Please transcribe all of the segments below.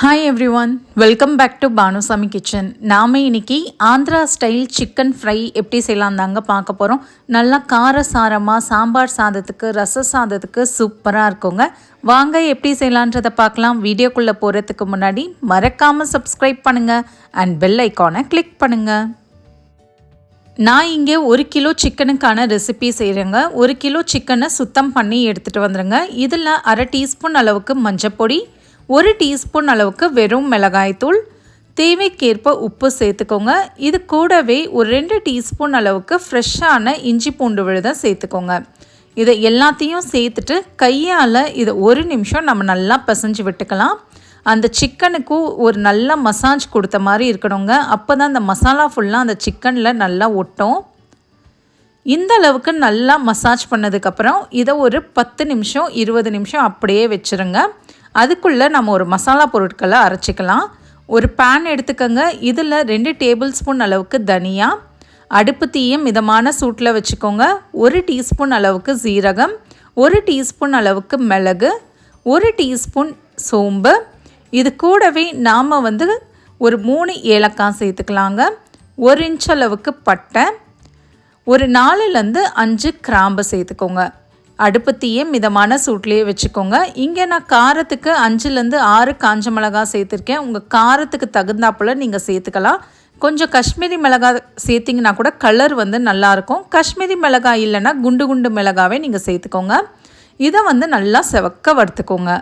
Hi everyone welcome back to Bhanusamy kitchen நாம் இன்னைக்கு Andhra style chicken fry எப்படி செய்யலாம் தாங்க பார்க்க போகிறோம் நல்லா கார சாரமாக சாம்பார் சாதத்துக்கு ரச சாதத்துக்கு சூப்பராக இருக்குங்க. வாங்க எப்படி செய்யலான்றதை பார்க்கலாம். வீடியோக்குள்ளே போகிறதுக்கு முன்னாடி மறக்காமல் சப்ஸ்கிரைப் பண்ணுங்கள் அண்ட் பெல் ஐக்கானை கிளிக் பண்ணுங்கள் நான் இங்கே ஒரு கிலோ சிக்கனுக்கான ரெசிபி செய்கிறேங்க ஒரு கிலோ சிக்கனை சுத்தம் பண்ணி எடுத்துகிட்டு வந்துடுங்க இதில் அரை டீஸ்பூன் அளவுக்கு மஞ்சப்பொடி ஒரு டீஸ்பூன் அளவுக்கு வெறும் மிளகாய்த்தூள் தேவைக்கேற்ப உப்பு சேர்த்துக்கோங்க. இது கூடவே ஒரு ரெண்டு டீஸ்பூன் அளவுக்கு ஃப்ரெஷ்ஷான இஞ்சி பூண்டு விழுதை சேர்த்துக்கோங்க. இதை எல்லாத்தையும் சேர்த்துட்டு கையால் இதை ஒரு நிமிஷம் நம்ம நல்லா பிசைஞ்சு விட்டுக்கலாம். அந்த சிக்கனுக்கும் ஒரு நல்ல மசாஜ் கொடுத்த மாதிரி இருக்கணுங்க. அப்போ தான் அந்த மசாலா ஃபுல்லாக அந்த சிக்கனில் நல்லா ஒட்டும். இந்த அளவுக்கு நல்லா மசாஜ் பண்ணதுக்கப்புறம் இதை ஒரு பத்து நிமிஷம் இருபது நிமிஷம் அப்படியே வச்சுருங்க. அதுக்குள்ளே நம்ம ஒரு மசாலா பொருட்களை அரைச்சிக்கலாம். ஒரு பேன் எடுத்துக்கோங்க. இதில் ரெண்டு டேபிள் ஸ்பூன் அளவுக்கு தனியா அடுப்பு தீயும் மிதமான சூட்டில் வச்சுக்கோங்க. ஒரு டீஸ்பூன் அளவுக்கு சீரகம் ஒரு டீஸ்பூன் அளவுக்கு மிளகு ஒரு டீஸ்பூன் சோம்பு. இது கூடவே நாம் வந்து ஒரு மூணு ஏலக்காய் சேர்த்துக்கலாங்க. ஒரு இன்ச் அளவுக்கு பட்டை ஒரு நாலுலேருந்து அஞ்சு கிராம்பு சேர்த்துக்கோங்க. அடுப்பு மிதமான சூட்லேயே வச்சுக்கோங்க. இங்கே நான் காரத்துக்கு அஞ்சுலேருந்து ஆறு காஞ்ச மிளகா சேர்த்துருக்கேன். உங்கள் காரத்துக்கு தகுந்தாப்பில் நீங்கள் சேர்த்துக்கலாம். கொஞ்சம் காஷ்மீரி மிளகாய் சேர்த்திங்கன்னா கூட கலர் வந்து நல்லாயிருக்கும். காஷ்மீரி மிளகாய் இல்லைன்னா குண்டு குண்டு மிளகாவே நீங்கள் சேர்த்துக்கோங்க. இதை வந்து நல்லா செவக்க வறுத்துக்கோங்க.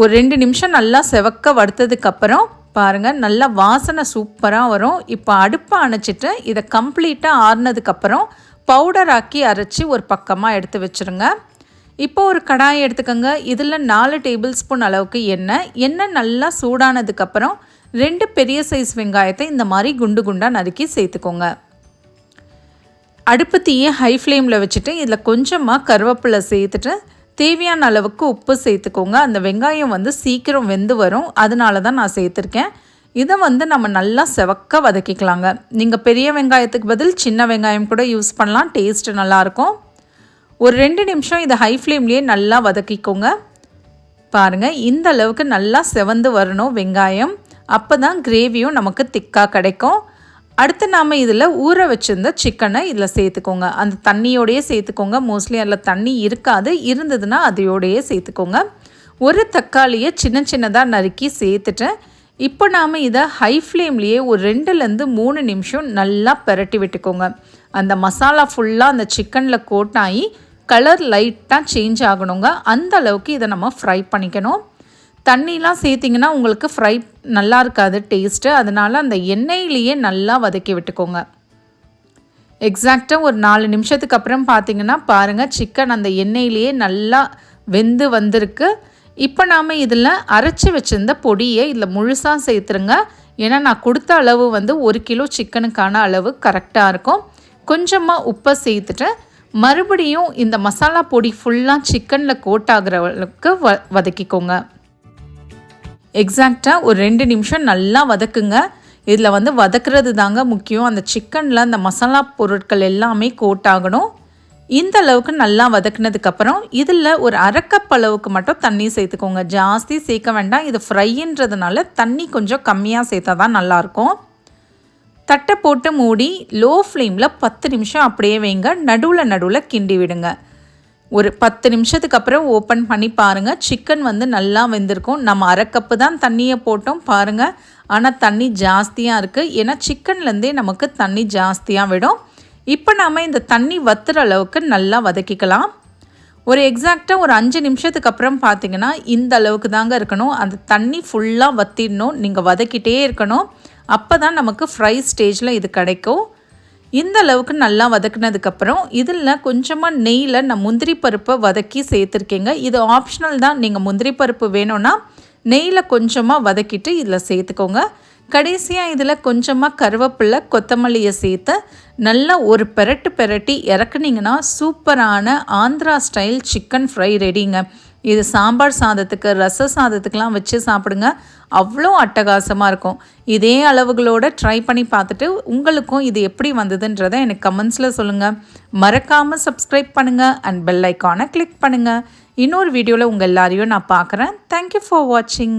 ஒரு ரெண்டு நிமிஷம் நல்லா செவக்க வறுத்ததுக்கப்புறம் பாருங்கள் நல்லா வாசனை சூப்பராக வரும். இப்போ அடுப்பை அணைச்சிட்டு இதை கம்ப்ளீட்டாக ஆறுனதுக்கப்புறம் பவுடர் ஆக்கி அரைச்சி ஒரு பக்கமாக எடுத்து வச்சுருங்க. இப்போ ஒரு கடாயை எடுத்துக்கோங்க. இதில் நாலு டேபிள் ஸ்பூன் அளவுக்கு எண்ணெய். எண்ணெய் நல்லா சூடானதுக்கப்புறம் ரெண்டு பெரிய சைஸ் வெங்காயத்தை இந்த மாதிரி குண்டு குண்டாக நறுக்கி சேர்த்துக்கோங்க. அடுப்பு தீயை ஹை ஃப்ளேமில் வச்சுட்டு இதில் கொஞ்சமாக கருவேப்பிலை சேர்த்துட்டு தேவையான அளவுக்கு உப்பு சேர்த்துக்கோங்க. அந்த வெங்காயம் வந்து சீக்கிரம் வெந்து வரும். அதனால தான் நான் சேர்த்துருக்கேன். இதை வந்து நம்ம நல்லா செவக்க வதக்கிக்கலாங்க. நீங்கள் பெரிய வெங்காயத்துக்கு பதில் சின்ன வெங்காயம் கூட யூஸ் பண்ணலாம். டேஸ்ட்டு நல்லாயிருக்கும். ஒரு ரெண்டு நிமிஷம் இதை ஹை ஃப்ளேம்லேயே நல்லா வதக்கிக்கோங்க. பாருங்கள் இந்த அளவுக்கு நல்லா செவந்து வரணும் வெங்காயம். அப்போ தான் கிரேவியும் நமக்கு திக்காக கிடைக்கும். அடுத்து நாம் இதில் ஊற வச்சுருந்த சிக்கனை இதில் சேர்த்துக்கோங்க. அந்த தண்ணியோடையே சேர்த்துக்கோங்க. மோஸ்ட்லி அதில் தண்ணி இருக்காது. இருந்ததுன்னா அதையோடையே சேர்த்துக்கோங்க. ஒரு தக்காளியை சின்ன சின்னதாக நறுக்கி சேர்த்துட்டேன் இப்போ நாம் இதை ஹை ஃப்ளேம்லேயே ஒரு ரெண்டுலேருந்து மூணு நிமிஷம் நல்லா பெரட்டி விட்டுக்கோங்க. அந்த மசாலா ஃபுல்லாக அந்த சிக்கனில் கோட்டாகி கலர் லைட்டாக சேஞ்ச் ஆகணுங்க. அந்த அளவுக்கு இதை நம்ம ஃப்ரை பண்ணிக்கணும். தண்ணிலாம் சேர்த்திங்கன்னா உங்களுக்கு ஃப்ரை நல்லா இருக்காது டேஸ்ட்டு அதனால் அந்த எண்ணெயிலேயே நல்லா வதக்கி விட்டுக்கோங்க. எக்ஸாக்டாக ஒரு நாலு நிமிஷத்துக்கு அப்புறம் பார்த்தீங்கன்னா பாருங்கள் சிக்கன் அந்த எண்ணெயிலேயே நல்லா வெந்து வந்திருக்கு. இப்போ நாம் இதில் அரைச்சி வச்சுருந்த பொடியை இதில் முழுசாக சேர்த்துருங்க. ஏன்னா நான் கொடுத்த அளவு வந்து ஒரு கிலோ சிக்கனுக்கான அளவு கரெக்டாக இருக்கும். கொஞ்சமாக உப்பை சேர்த்துட்டு மறுபடியும் இந்த மசாலா பொடி ஃபுல்லாக சிக்கனில் கோட் ஆகிற அளவுக்கு வ வதக்கிக்கோங்க. எக்ஸாக்டாக ஒரு ரெண்டு நிமிஷம் நல்லா வதக்குங்க. இதில் வந்து வதக்குறது தாங்க முக்கியம். அந்த சிக்கனில் அந்த மசாலா பொருட்கள் எல்லாமே கோட் ஆகணும். இந்த அளவுக்கு நல்லா வதக்குனதுக்கப்புறம் இதில் ஒரு அரைக்கப் அளவுக்கு மட்டும் தண்ணி சேர்த்துக்கோங்க. ஜாஸ்தி சேர்க்க வேண்டாம். இது ஃப்ரைன்றதுனால தண்ணி கொஞ்சம் கம்மியாக சேர்த்தா தான் நல்லாயிருக்கும். தட்டை போட்டு மூடி லோ ஃப்ளேமில் பத்து நிமிஷம் அப்படியே வைங்க. நடுவில் நடுவில் கிண்டி விடுங்க. ஒரு பத்து நிமிஷத்துக்கு அப்புறம் ஓப்பன் பண்ணி பாருங்கள் சிக்கன் வந்து நல்லா வெந்திருக்கும். நம்ம அரை கப்பு தான் தண்ணியை போட்டோம் பாருங்கள் ஆனால் தண்ணி ஜாஸ்தியாக இருக்குது ஏன்னா சிக்கன்லேருந்தே நமக்கு தண்ணி ஜாஸ்தியாக விடும். இப்போ நாம் இந்த தண்ணி வத்துற அளவுக்கு நல்லா வதக்கிக்கலாம். ஒரு எக்ஸாக்டாக ஒரு அஞ்சு நிமிஷத்துக்கு அப்புறம் பார்த்தீங்கன்னா இந்த அளவுக்கு தாங்க இருக்கணும். அந்த தண்ணி ஃபுல்லாக வத்திடணும். நீங்கள் வதக்கிட்டே இருக்கணும். அப்போ தான் நமக்கு ஃப்ரை ஸ்டேஜில் இது கிடைக்கும். இந்த அளவுக்கு நல்லா வதக்குனதுக்கப்புறம் இதில் கொஞ்சமாக நெய்யில் நான் முந்திரி பருப்பை வதக்கி சேர்த்துருக்கேங்க. இது ஆப்ஷனல் தான். நீங்கள் முந்திரி பருப்பு வேணும்னா நெய்யில் கொஞ்சமாக வதக்கிட்டு இதில் சேர்த்துக்கோங்க. கடைசியாக இதில் கொஞ்சமாக கருவேப்பில்லை கொத்தமல்லியை சேர்த்து நல்லா ஒரு பெரட்டு பெரட்டி இறக்குனீங்கன்னா சூப்பரான ஆந்திரா ஸ்டைல் சிக்கன் ஃப்ரை ரெடிங்க இது சாம்பார் சாதத்துக்கு ரச சாதத்துக்கெலாம் வச்சு சாப்பிடுங்க. அவ்வளோ அட்டகாசமாக இருக்கும். இதே அளவுகளோடு ட்ரை பண்ணி பார்த்துட்டு உங்களுக்கும் இது எப்படி வந்ததுன்றதை எனக்கு கமெண்ட்ஸில் சொல்லுங்கள் மறக்காமல் சப்ஸ்கிரைப் பண்ணுங்கள் அண்ட் பெல் ஐக்கானை கிளிக் பண்ணுங்கள் இன்னொரு வீடியோவில் உங்கள் எல்லாரையும் நான் பார்க்குறேன். தேங்க்யூ ஃபார் வாட்சிங்